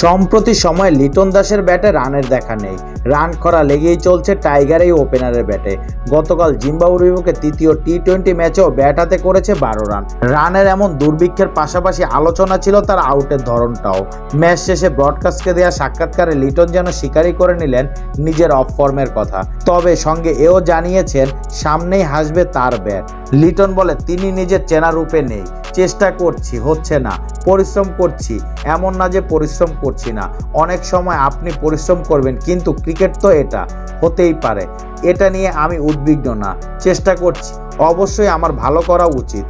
সম্প্রতি সময়ে লিটন দাসের ব্যাটে রানের দেখা নেই। রান করা লেগেই চলছে টাইগার এই ওপেনারের ব্যাটে। গতকাল জিম্বাবুর বিপক্ষে তৃতীয় টি টোয়েন্টি ম্যাচেও ব্যাট হাতে করেছে বারো রান। রানের এমন দুর্ভিক্ষের পাশাপাশি আলোচনা ছিল তার আউটের ধরনটাও। ম্যাচ শেষে ব্রডকাস্টকে দেওয়া সাক্ষাৎকারে লিটন যেন স্বীকারই করে নিলেন নিজের অফ ফর্মের কথা। তবে সঙ্গে এও জানিয়েছেন, সামনেই হাসবে তার ব্যাট। লিটন বলে, তিনি নিজের চেনা রূপে নেই। চেষ্টা করছি, হচ্ছে না। পরিশ্রম করছি। এমন না যে পরিশ্রম করছি না। অনেক সময় আপনি পরিশ্রম করবেন, কিন্তু ক্রিকেট তো এটা, হতেই পারে। এটা নিয়ে আমি উদ্বিগ্ন না। চেষ্টা করছি। অবশ্যই আমার ভালো করা উচিত।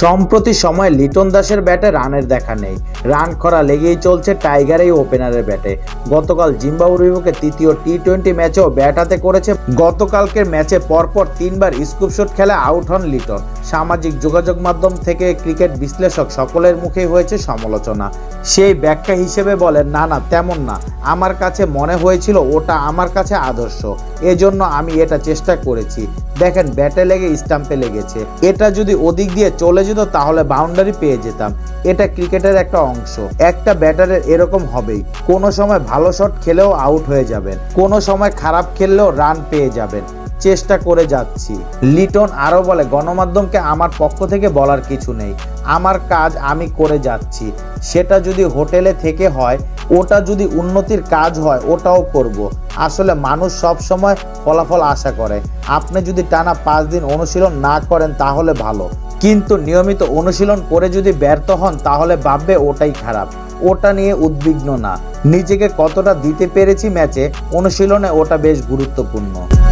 সম্প্রতি সময় লিটন দাসের ব্যাটে রানের দেখা নেই। রান করা লেগেই চলছে টাইগার এই ওপেনারের ব্যাটে। গতকাল জিম্বাবুর বিপক্ষে তৃতীয় টি টোয়েন্টি ম্যাচেও ব্যাট হাতে করেছে। গতকালকের ম্যাচে পরপর তিনবার স্কুপ শট খেলে আউট হন লিটন। সামাজিক যোগাযোগ মাধ্যম থেকে ক্রিকেট বিশ্লেষক সকলের মুখেই হয়েছে সমালোচনা। সেই ব্যাখ্যা হিসেবে বলেন, না না, তেমন না। আমার কাছে মনে হয়েছিল ওটা আমার কাছে আদর্শ। এজন্য আমি এটা চেষ্টা করেছি। দেখেন, ব্যাটে লেগে, স্টাম্পে লেগেছে। এটা যদি ওদিক দিয়ে চলে যেত, তাহলে বাউন্ডারি পেয়ে যেতাম। এটা ক্রিকেটের একটা অংশ। একটা ব্যাটারের এরকম হবেই। কোনো সময় ভালো শট খেলেও আউট হয়ে যাবেন। কোনো সময় খারাপ খেললেও রান পেয়ে যাবেন। চেষ্টা করে যাচ্ছি। লিটন আরও বলে, গণমাধ্যমকে আমার পক্ষ থেকে বলার কিছু নেই। আমার কাজ আমি করে যাচ্ছি। সেটা যদি হোটেলে থেকে হয়, ওটা যদি উন্নতির কাজ হয়, ওটাও করব। আসলে মানুষ সব সময় ফলাফল আশা করে। আপনি যদি টানা পাঁচ দিন অনুশীলন না করেন, তাহলে ভালো। কিন্তু নিয়মিত অনুশীলন করে যদি ব্যর্থ হন, তাহলে ভাববে ওটাই খারাপ। ওটা নিয়ে উদ্বিগ্ন না। নিজেকে কতটা দিতে পেরেছি ম্যাচে, অনুশীলনে ওটা বেশ গুরুত্বপূর্ণ।